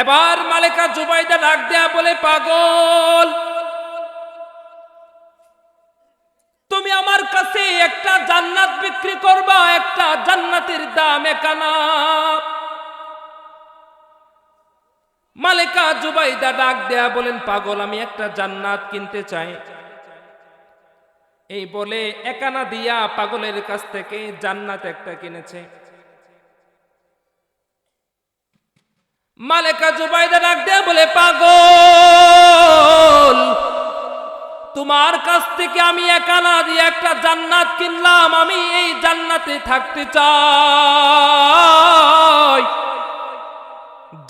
এবার মালিকা জুবাইদা ডাক দেয়া বলে, পাগল, তুমি আমার কাছে একটা জান্নাত বিক্রি করবা, একটা জান্নাতের দাম একানা। মালিকা জুবাইদা ডাক দেয়া বলেন, পাগল, আমি একটা জান্নাত কিনতে চাই। এই বলে একানা দিয়া পাগলের কাছ থেকে জান্নাত একটা কিনেছে। মালেকা জুবাইদা ডাক দেয়া বলে, পাগল, তোমার কাছ থেকে আমি একানা দিয়ে একটা জান্নাত কিনলাম। আমি এই জান্নাতে থাকতে চাই।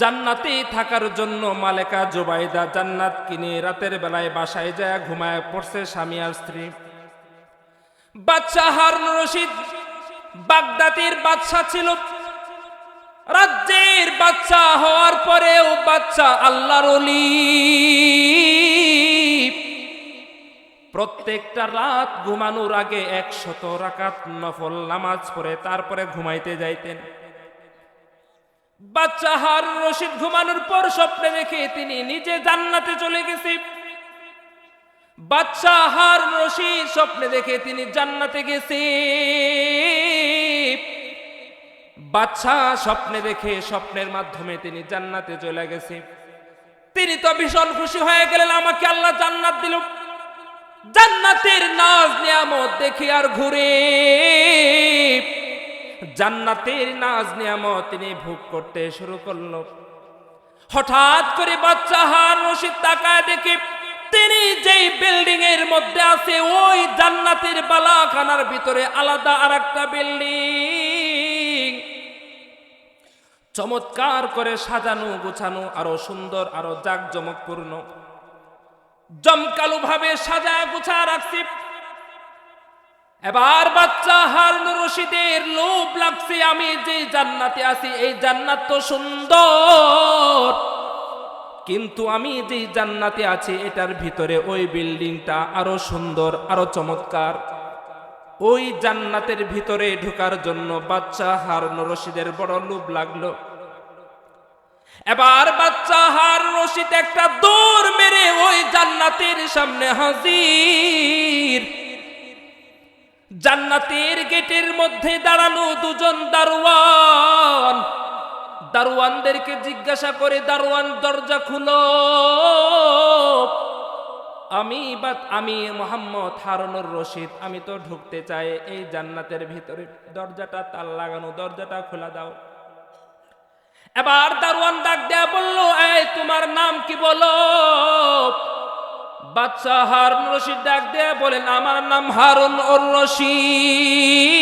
জান্নাতে থাকার জন্য মালেকা জুবাইদা জান্নাত কিনে রাতের বেলায় বাসায় যায়, ঘুমায় পড়ছে স্বামী আর স্ত্রী। বাচ্চা হারুন রশিদ বাগদাদের বাদশা ছিল। রাজ্যের বাচ্চা হওয়ার পরেও বাচ্চা আল্লাহর অলি প্রত্যেকটা রাত ঘুমানোর আগে একশত রাকাত নফল নামাজ পড়ে, তারপরে ঘুমাইতে যাইতেন। বাচ্চা হার রশিদ ঘুমানোর পর স্বপ্নে দেখে তিনি নিজে জান্নাতে চলে গেছে। বাচ্চা হার রশিদ স্বপ্নে দেখে তিনি জান্নাতে গেছে। বাচ্চা স্বপ্নে দেখে স্বপ্নের মাধ্যমে তিনি জান্নাতে চলে গেছে। তিনি তো ভীষণ খুশি হয়ে গেলেন, আমাকে আল্লাহ জান্নাত দিল। জান্নাতের নাজ নিয়ামত দেখি আর ঘুরে। জান্নাতের নাজ নিয়ামত তিনি ভোগ করতে শুরু করল। হঠাৎ করে বাচ্চা হার রশিদ তাকায় দেখে তিনি যেই বিল্ডিং এর মধ্যে আছে, ওই জান্নাতের বালাখানার ভিতরে আলাদা আর একটা বিল্ডিং। চমৎকার করে সাজানো, গোছানো, আরও সুন্দর, আরও জাকজমকপূর্ণ। জমকালো ভাবে সাজা, গুছা রাখছি। এবার বাচ্চা হারুন রশিদের লোভ লাগছে, আমি যে জান্নাতে আছি, এই জান্নাত তো সুন্দর। কিন্তু আমি যে জান্নাতে আছি, এটার ভিতরে ওই বিল্ডিংটা আরও সুন্দর, আরও চমৎকার। ওই জান্নাতের ভিতরে ঢোকার জন্য বাচ্চা হারুন রশিদের বড় লোভ লাগল। এবার বাচ্চা হার রশিদ একটা দৌড় মেরে ওই জান্নাতের সামনে হাজির। জান্নাতের গেটের মধ্যে দাঁড়ানো দুজন দারোয়ান। দারোয়ানদেরকে জিজ্ঞাসা করে, দারোয়ান, দরজা খুলো। আমি বা আমি মোহাম্মদ হারুনুর রশিদ, আমি তো ঢুকতে চাই এই জান্নাতের ভিতরে। দরজাটা তাল লাগানো, দরজাটা খোলা দাও। এবার দারোয়ান ডাক দেয়া বলল, এই, তোমার নাম কি বলো? বাচ্চা হারুন রশিদ ডাক দেয়া বলেন, আমার নাম হারুন ওর রশিদ।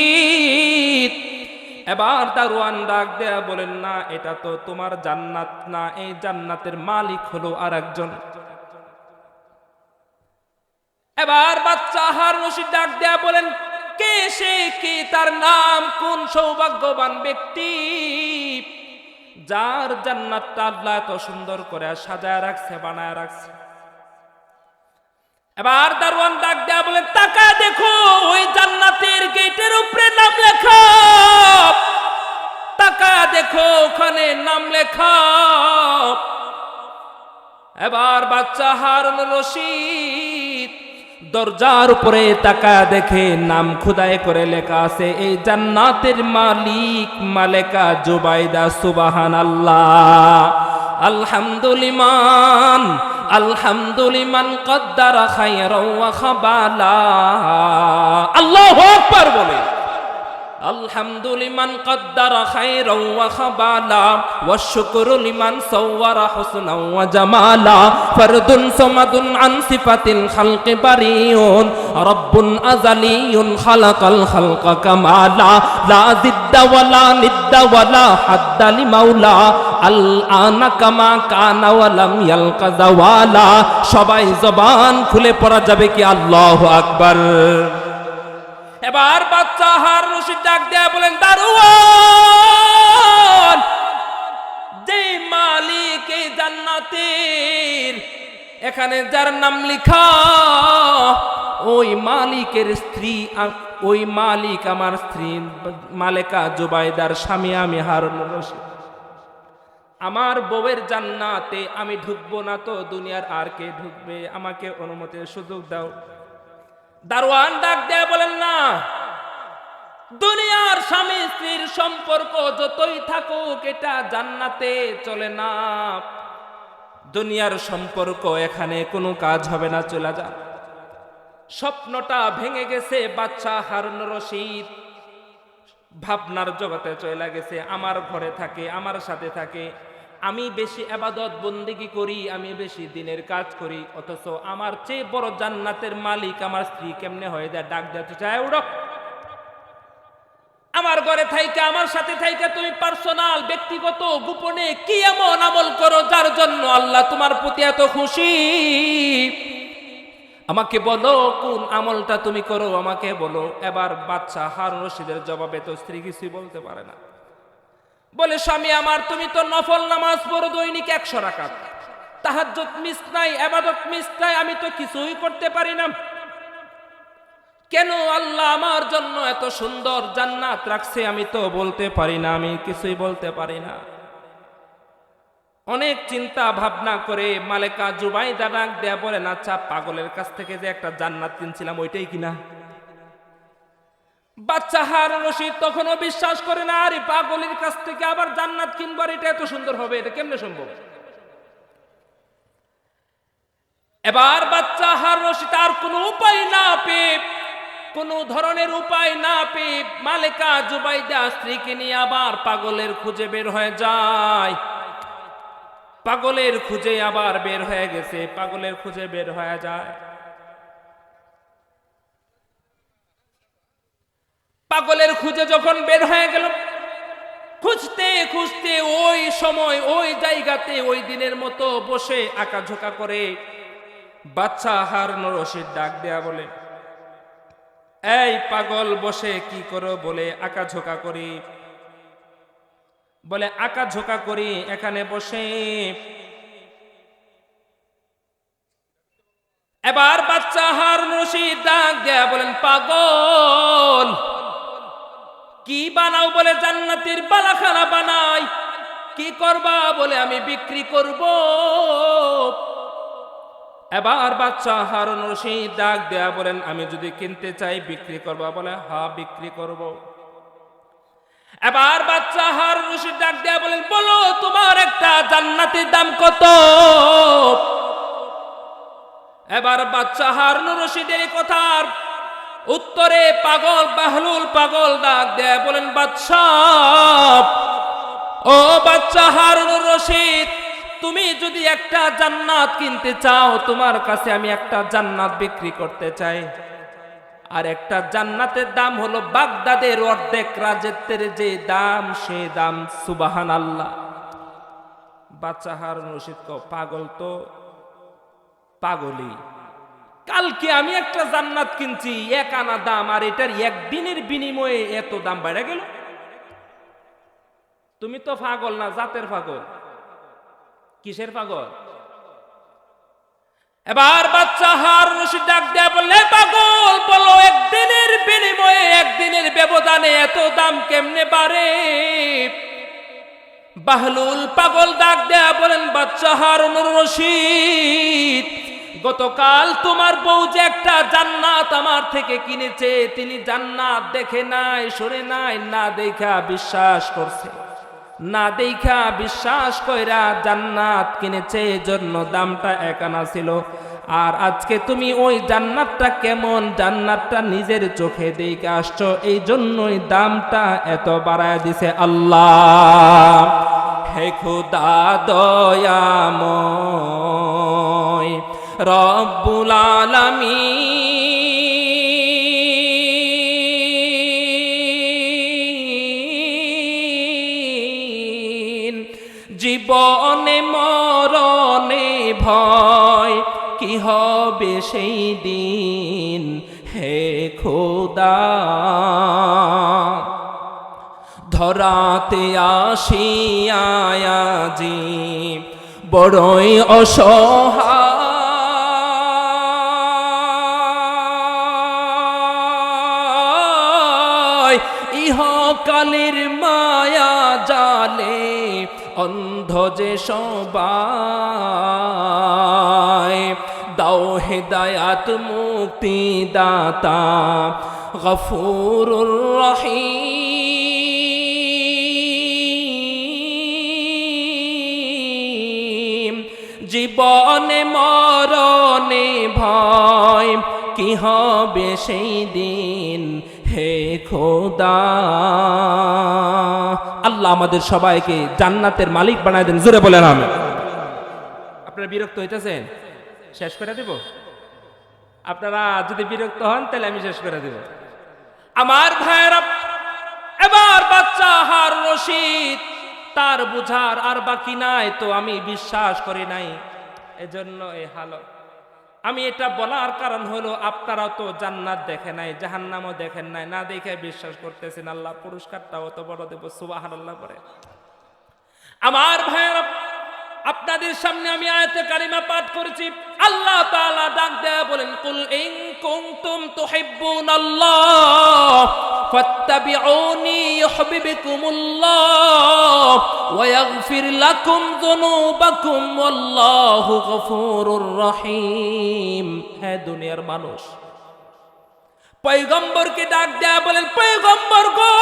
এবার দারোয়ান ডাক দেয়া বলেন, না, এটা তো তোমার জান্নাত না, এই জান্নাতের মালিক হলো আর একজন এবার বাচ্চা হার রশিদ ডাক দেয়া বলেন, কে সে, কে তার নাম, কোন সৌভাগ্যবান ব্যক্তি? যার জান্নাতটা আল্লাহ এত সুন্দর করে সাজায় রাখছে, বানায় রাখছে। এবার দারোয়ান ডাক দেয়া বলেন তাকা দেখো, ওই জান্নাতের গেটের উপরে নাম লেখা। তাকা দেখো, ওখানে নাম লেখা। এবার বাচ্চা হারুন রশিদ দরজার উপরে তাকা দেখে নাম খুদাই করে লেখা আছে, এই জান্নাতের মালিক মালেকা জুবাইদা সুবাহান আল্লাহ আলহামদুলিমান আলহামদুলিমান কদ্দারা ওয়া খাবালা। আল্লাহ আকবার বলে। الحمد لمن قدر خيرا وخبالا والشكر لمن صور حسنا وجمالا فرد صمد عن صفة الخلق بريء رب أزلي خلق الخلق كمالا لا ضد ولا ند ولا حد لمولا الآن كما كان ولم يلق زوالا সবাই জবান খুলে পড়া যাবে কি আল্লাহু আকবার এবার বাচ্চা হার রশিদ ডাক দেয়া বলেন দারুয়ান যে মালিক এই জান্নাতের, এখানে যার নাম লিখা, ওই মালিকের স্ত্রী ওই মালিক আমার স্ত্রী, মালেকা জুবাইদার স্বামী আমি হারুন রশিদ। আমার বউয়ের জান্নাতে আমি ঢুকবো না তো, দুনিয়ার আর কে ঢুকবে? আমাকে অনুমতির সুযোগ দাও। দারোয়ান ডাক দেয়া বলেন না। দুনিয়ার স্বামী স্ত্রীর সম্পর্ক যতই থাকুক, এটা জান্নাতে চলে না। দুনিয়ার সম্পর্ক এখানে কোনো কাজ হবে না, চলে যা স্বপ্নটা ভেঙে গেছে বাচ্চা হারুন রশিদ। ভাবনার জগতে চলে গেছে, আমার ঘরে থাকে, আমার সাথে থাকে। আমি বেশি আবাদত বন্দিগি করি, আমি বেশি দিনের কাজ করি, অথচ আমার চেয়ে বড় জান্নাতের মালিক আমার স্ত্রী কেমনে হয়ে যায়? ডাক দিতে চায় উড়ক আমার ঘরে থাইকা, আমার সাথে থাইকা তুমি পার্সোনাল, ব্যক্তিগত, গোপনে কি এমন আমল করো যার জন্য আল্লাহ তোমার প্রতি এত খুশি? আমাকে বলো, কোন আমলটা তুমি করো? আমাকে বলো। এবার বাচ্চা হার রশিদের জবাবে তো স্ত্রী কিছুই বলতে পারে না। বলে, স্বামী আমার, তুমি তো নফল নামাজ পড়ো, দৈনিক একশো রাকাত। তাহাজ্জুদ মিস নাই, আবাদত মিস নাই, আমি তো কিছুই করতে পারি না। কেন আল্লাহ আমার জন্য এত সুন্দর জান্নাত রাখছে, আমি তো বলতে পারি না, আমি কিছুই বলতে পারি না। অনেক চিন্তা ভাবনা করে মালেকা জুবাই ডাক দেয়া বলেন আচ্ছা পাগলের কাছ থেকে যে একটা জান্নাত কিনছিলাম, ওইটাই কিনা? বাচ্চা হার রশিদ তখনও বিশ্বাস করে না, আরে পাগলের কাছ থেকে আবার জান্নাত কিনবার এটা এত সুন্দর হবে, এটা কেমনে সম্ভব? এবার বাচ্চা হার রশিদ আর কোনো উপায় না পেয়ে, কোন ধরনের উপায় না পেয়ে মালেকা জুবাইদা স্ত্রীকে নিয়ে আবার পাগলের খুঁজে বের হয়ে যায়। পাগলের খুঁজে আবার বের হয়ে গেছে, পাগলের খুঁজে বের হয়ে যায়। পাগলের খুঁজে যখন বের হয়ে গেল, খুঁজতে খুঁজতে ওই সময়, ওই জায়গাতে ওই দিনের মতো বসে আঁকাঝোঁকা করে বাচ্চা হারুন রশিদ ডাক দেয়া বলে, এই পাগল বসে কি করো? বলে আঁকাঝোঁকা করি। বলে আঁকা ঝোঁকা করি, এখানে বসে। এবার বাচ্চা হার রশিদ ডাক দেয়া বলেন, পাগল কি বানাও বলে জান্নাতের বালাখানা বানাই? কি করবা বলে আমি বিক্রি করব? এবার বাচ্চা হারুন রশিদ ডাক দেয়া বলেন, আমি যদি কিনতে চাই বিক্রি করবা। বলে, হা, বিক্রি করব। এবার বাচ্চা হার রশিদ ডাক দেয়া বলেন, বলো, তোমার একটা জান্নাতের দাম কত? এবার বাচ্চা হারুন রশিদের কথার উত্তরে পাগল বাহলুল পাগল ডাক দেয়া, বলেন, বাদশাহ, ও বাচ্চা হারুন রশিদ, তুমি যদি একটা জান্নাত কিনতে চাও, তোমার কাছে আমি একটা জান্নাত বিক্রি করতে চাই। আর একটা জান্নাতের দাম হলো বাগদাদের অর্ধেক রাজত্বের যে দাম, সে দাম সুবাহান আল্লাহ বাচ্চা হারুন রশিদ পাগল তো পাগলই। কালকে আমি একটা জান্নাত কিনছি, এক আনা দাম, আর এটার একদিনের বিনিময়ে এত দাম বেড়ে গেল। তুমি তো পাগল না, জাতের পাগল। কিসের পাগল? এবার বাচ্চা হার রশিদ ডাক দেয়া বললে পাগল, বলো একদিনের বিনিময়ে একদিনের ব্যবধানে এত দাম কেমনে বাড়ে? বাহলুল পাগল ডাক দেয়া বলেন, বাচ্চা হারুন রশিদ গতকাল তোমার বউ যে একটা জান্নাত আমার থেকে কিনেছে, তিনি জান্নাত দেখে নাই সরে নাই, না দেখা বিশ্বাস করছে। না দেখা বিশ্বাস কইরা জান্নাত কিনেছে জন্য দামটা একানা ছিল। আর আজকে তুমি ওই জান্নাতটা কেমন, জান্নাতটা নিজের চোখে দেখে আসছো এই জন্যই দামটা এত বাড়ায় দিছে আল্লাহ। হে খুদা দয়াময়। রব্বুল জীবনে মরণে ভয় কি হবে সেই দিন? হে খোদা। ধরাতে আসিয়াজি বড়ই অসহায়। ইহকালের মায়া জালে, অন্ধ যে সবাই। দাও হেদায়াত মুক্তি দাতা, গফুরুর রহিম। জীবনে মরণে ভয়, কি হবে সেই দিন? হে খোদা। আল্লাহ আমাদের সবাইকে জান্নাতের মালিক বানায় দেন, জোরে বলেন আমি আপনারা বিরক্ত হইতেছেন? শেষ করে দেব? আপনারা যদি বিরক্ত হন, তাহলে আমি শেষ করে দেব। আমার ভাইয়েরা এবার বাচ্চা হার রশিদ, তার বুঝার আর বাকি নাই তো আমি বিশ্বাস করি নাই। এজন্য এই হালত আমি এটা বলার কারণ হলো আপনারাও তো জান্নাত দেখে নাই, জাহান্নামও দেখেন নাই, না দেখে বিশ্বাস করতেছেন, আল্লাহ পুরস্কারটাও অত বড় দেব সুবাহ আল্লাহ করে আমার ভাইয়েরা আপনাদের সামনে আমি আয়াতে কারিমা পাঠ করেছি। আল্লাহ তাআলা ডাক দেয়া বলেন, কুল ইন কুনতুম তুহিব্বুনাল্লাহ, ফাত্তাবিউনি ইউহিব্বুকুমুল্লাহ, ওয়া ইয়াগফির লাকুম যুনুবাকুম, ওয়াল্লাহু গফুরুর রহিম। হে দুনিয়ার মানুষ, পয়গম্বরকে ডাক দেয়া বলেন, পয়গম্বর গো,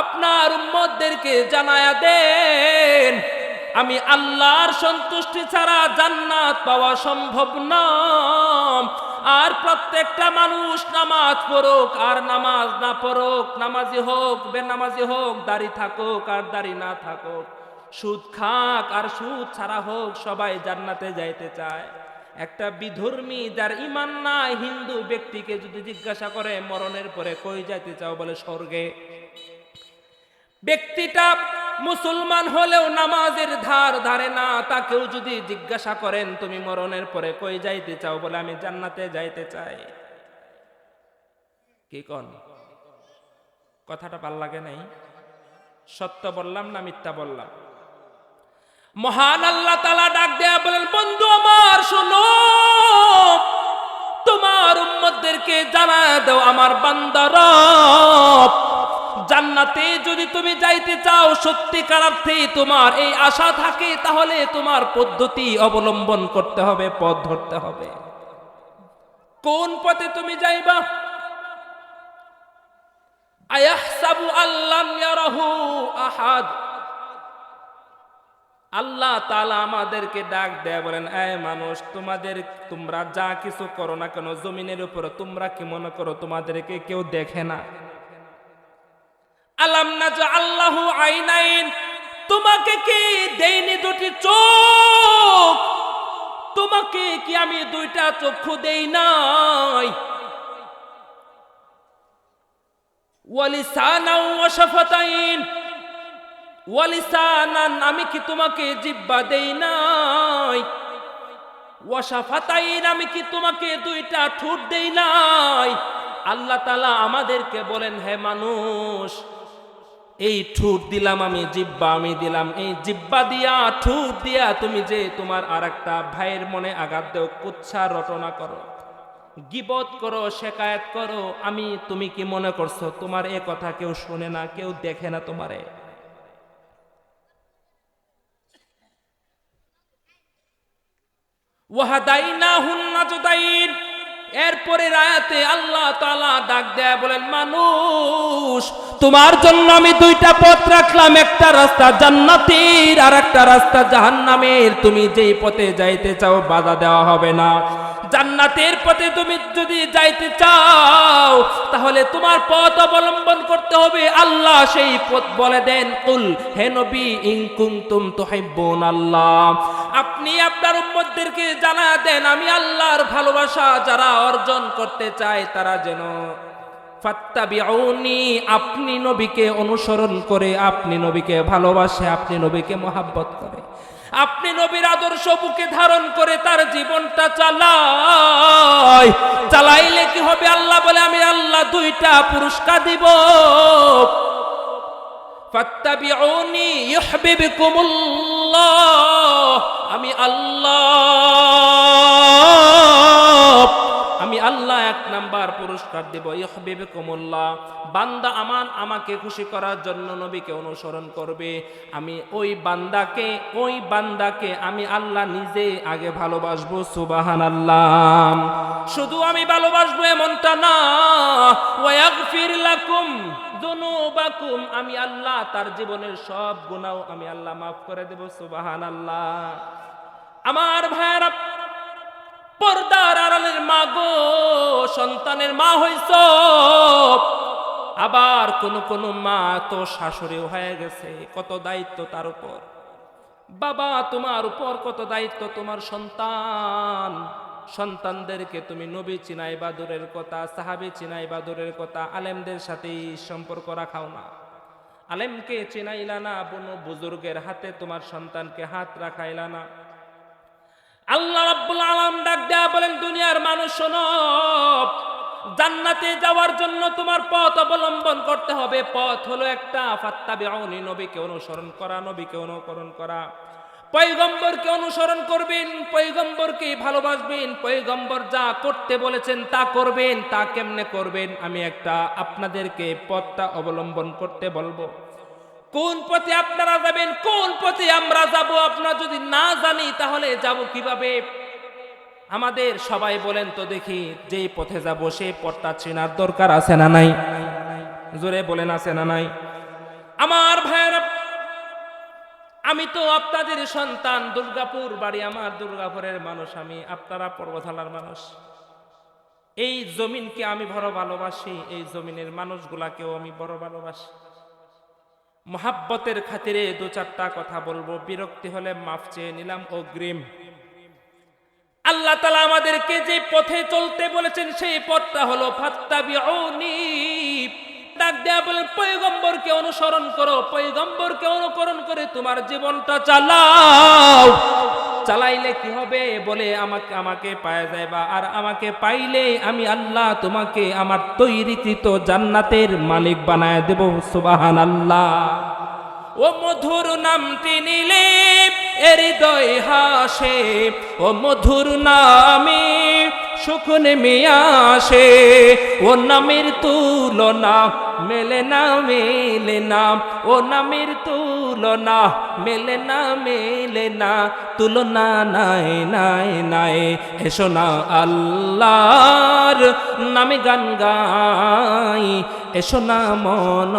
আপনার উম্মতদেরকে জানায়া দেন আমি আল্লাহর সন্তুষ্টি ছাড়া জান্নাত পাওয়া সম্ভব না। আর প্রত্যেকটা মানুষ নামাজ পড়ুক, আর নামাজ না পড়ুক, নামাজি হোক, বেনামাজি হোক, দাড়ি থাকুক, আর দাড়ি না থাকুক, সুদ খাক আর সুদ ছাড়া হোক, সবাই জান্নাতে যাইতে চায়। একটা বিধর্মী যার ইমান নাই, হিন্দু ব্যক্তিকে যদি জিজ্ঞাসা করে, মরণের পরে কই যাইতে চাও বলে স্বর্গে। ব্যক্তিটা মুসলমান হলেও নামাজের ধার ধারে না, তাকেও যদি জিজ্ঞাসা করেন, তুমি মরণের পরে কই যাইতে চাও? বলে, আমি জান্নাতে যাইতে চাই। কি কন? কথাটা ভালো লাগে নাই। সত্য বললাম না মিথ্যা বললাম? মহান আল্লাহ তালা ডাক দেয়া বলেন, বন্ধু আমার, শোনো। তোমার উম্মতদেরকে জানা দাও, আমার বান্দারা জান্নাতে যদি তুমি যাইতে চাও, সত্যিকার অর্থে তোমার এই আশা থাকে, তাহলে তোমার পদ্ধতি অবলম্বন করতে হবে, পথ ধরতে হবে। কোন পথে তুমি যাইবা? আয়াহসাবু আল্লাম ইয়ারাহু আহাদ। আল্লাহ তালা আমাদেরকে ডাক দেয় বলেন, এই মানুষ, তোমাদের, তোমরা যা কিছু করো না কেন, জমিনের উপরে তোমরা কি মনে করো, তোমাদেরকে কেউ দেখে না? আলাম না যে আল্লাহ আইনাইন। তোমাকে কি দেইনি দুটি চোখ? তোমাকে কি আমি দুইটা চক্ষু দেই নাই? আমি কি তোমাকে জিব্বা দেই নাই? ওয়াশাফাতাইন আমি কি তোমাকে দুইটা ঠোঁট দেই নাই? আল্লাহ তালা আমাদেরকে বলেন, হে মানুষ এই ঠুট দিলাম আমি, জিব্বা আমি দিলাম। এই জিব্বা দিয়া, ঠুট দিয়া তুমি যে তোমার আর একটা ভাইয়ের মনে আঘাত দেও কুচ্ছা রটনা করো, গিবত করো, শেকায়ত করো। আমি, তুমি কি মনে করছ, তোমার এ কথা কেউ শোনে না, কেউ দেখে না তোমারে? ওয়াহাদাইনা এরপরে রায়াতে আল্লাহ তাআলা ডাক দেয়া বলেন, মানুষ তোমার জন্য আমি দুইটা পথ রাখলাম, একটা রাস্তা জান্নাতের আর একটা রাস্তা জাহান্নামের। তুমি যেই পথে যাইতে চাও, বাধা দেওয়া হবে না। জান্নাতের পথে তুমি যদি যাইতে চাও, তাহলে তোমার পথ অবলম্বন করতে হবে। আল্লাহ সেই পথ বলে দেন, কুল হে নবী, ইন কুনতুম তুহিব্বুন আল্লাহ। আপনি আপনার উম্মতদেরকে জানা দেন, আমি আল্লাহর ভালোবাসা যারা অর্জন করতে চায়, তারা যেন আপনি নবীকে অনুসরণ করে, আপনি নবীকে ভালোবাসে, আপনি নবীকে মহাব্বত করে। আপনি নবীর আদর্শ বুকে ধারণ করে তার জীবনটা চালায় চালাইলে কি হবে আল্লাহ বলে, আমি আল্লাহ দুইটা পুরস্কার দিব। আমি আল্লাহ পুরস্কার দেব ইহবিব কুমুল্লাহ বান্দা আমান আমাকে খুশি করার জন্য নবীকে অনুসরণ করবে। আমি ওই বান্দাকে ওই বান্দাকে আমি আল্লাহ নিজে আগে ভালোবাসবো সুবাহান আল্লাহ শুধু আমি ভালোবাসবো এমনটা না আমি আল্লাহ তার জীবনের সব গুনাহ আমি আল্লাহ মাফ করে দেব সুবাহান আল্লাহ আমার ভাইয়েরা পর্দার আড়ালের মা গো, সন্তানের মা হইছ। আবার কোন কোন মা তো শাশুড়িও হয়ে গেছে, কত দায়িত্ব তার উপর। বাবা, তোমার উপর কত দায়িত্ব তোমার সন্তান। সন্তানদেরকে তুমি নবী চিনাই বাদুরের কথা, সাহাবি চিনাই বাদুরের কথা, আলেমদের সাথেই সম্পর্ক রাখাও না। আলেমকে চিনাইলা না, কোনো বুজুর্গের হাতে তোমার সন্তানকে হাত রাখাইলা না। আল্লাহ রাব্বুল আলাম ডাক দেয়া বলেন, দুনিয়ার মানুষ শোনো, জান্নাতে যাওয়ার জন্য তোমার পথ অবলম্বন করতে হবে। পথ হলো একটা, ফাত্তাবিউনি, নবীকে অনুসরণ করা, নবীকে অনুকরণ করা। পয়গম্বরকে অনুসরণ করবেন, পয়গম্বরকে ভালোবাসবেন, পয়গম্বর যা করতে বলেছেন তা করবেন, তা কেমনে করবেন? আমি একটা আপনাদেরকে পথটা অবলম্বন করতে বলব। কোন পথে আপনারা যাবেন, কোন পথে আমরা যাব আপনারা যদি না জানি, তাহলে যাব কীভাবে? আমাদের সবাই বলেন তো দেখি, যেই পথে যাব সেই পথটা চেনার দরকার আছে না নাই? জোরে বলেন আছে না নাই? আমার ভাইয়েরা, আমি তো আপনাদের সন্তান, দুর্গাপুর বাড়ি আমার দুর্গাপুরের মানুষ, আমি আপনারা পর্বতলার মানুষ। এই জমিনকে আমি বড় ভালোবাসি, এই জমিনের মানুষগুলাকেও আমি বড় ভালোবাসি। মহাব্বতের খাতিরে দু চারটা কথা বলব। বিরক্তি হলে মাফ চেয়ে নিলাম, অগ্রিম। আল্লাহ তালা আমাদেরকে যে পথে চলতে বলেছেন, সেই পথটা হলো পৈগম্বরকে অনুসরণ করো পৈগম্বরকে অনুকরণ করে তোমার জীবনটা চালাও। চালাইলে কি হবে? বলে আমাকে আমাকে পাওয়া যায় বা আর আমাকে পাইলে আমি আল্লাহ তোমাকে আমার তৈরিকৃত জান্নাতের মালিক বানায় দেব সুবাহান আল্লাহ ও মধুর নামটি নিলে হৃদয় হাসে। ও মধুর নামে সুখ নেমে আসে ও নামের তুলনা মেলে না মেলে না। ও নামের তুলনা, মেলে না মেলে না, তুলনা নাই নাই নাই। এসো না আল্লাহর নামে গান গাই এসো না মন,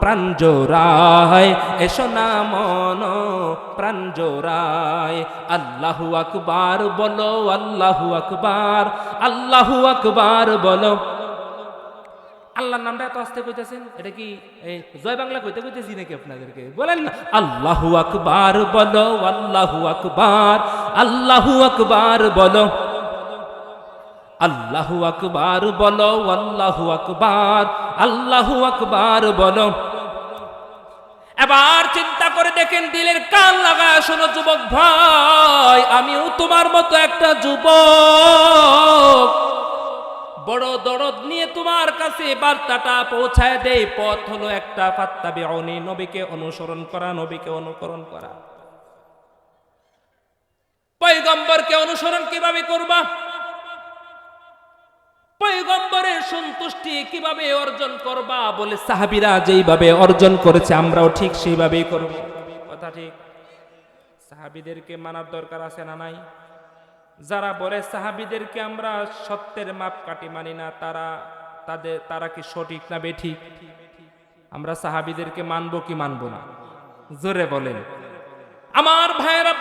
প্রাণ জোড়ায় এসো না মন, প্রাণ জোড়ায়। আল্লাহু আকবার বলো, আল্লাহু আকবার আল্লাহু আকবার বলো। আল্লাহর নামটা এত আসতে কইতেছেন? এটা কি এই জয় বাংলা কইতে কইতেছি নাকি আপনাদেরকে? বলেন না। আল্লাহু আকবার বলো আল্লাহু আকবার আল্লাহু আকবার বলো। আল্লাহু আকবার বলো আল্লাহু আকবার আল্লাহু আকবার বলো। এবার চিন্তা করে দেখেন দিলের কান লাগায় শোনো যুবক ভাই আমিও তোমার মতো একটা যুবক। বড় দরদ নিয়ে তোমার কাছে বার্তাটা পৌঁছায় দেই। পথ হলো একটা ফাত্তাবি অনি নবীকে অনুসরণ করা, নবীকে অনুকরণ করা। পয়গম্বরকে অনুসরণ কীভাবে করবা? পয়গম্বরের সন্তুষ্টি কীভাবে অর্জন করবা বলে সাহাবিরা যেইভাবে অর্জন করেছে, আমরাও ঠিক সেইভাবেই করব। কথা ঠিক? সাহাবিদেরকে মানার দরকার আছে না নাই? যারা বলে সাহাবিদেরকে আমরা সত্যের মাপ কাটি মানি না, তারা তাদের, তারা কি সঠিক না বেঠিক? আমরা সাহাবিদেরকে মানবো কি মানবো না? জোরে বলেন। আমার ভাইয়েরা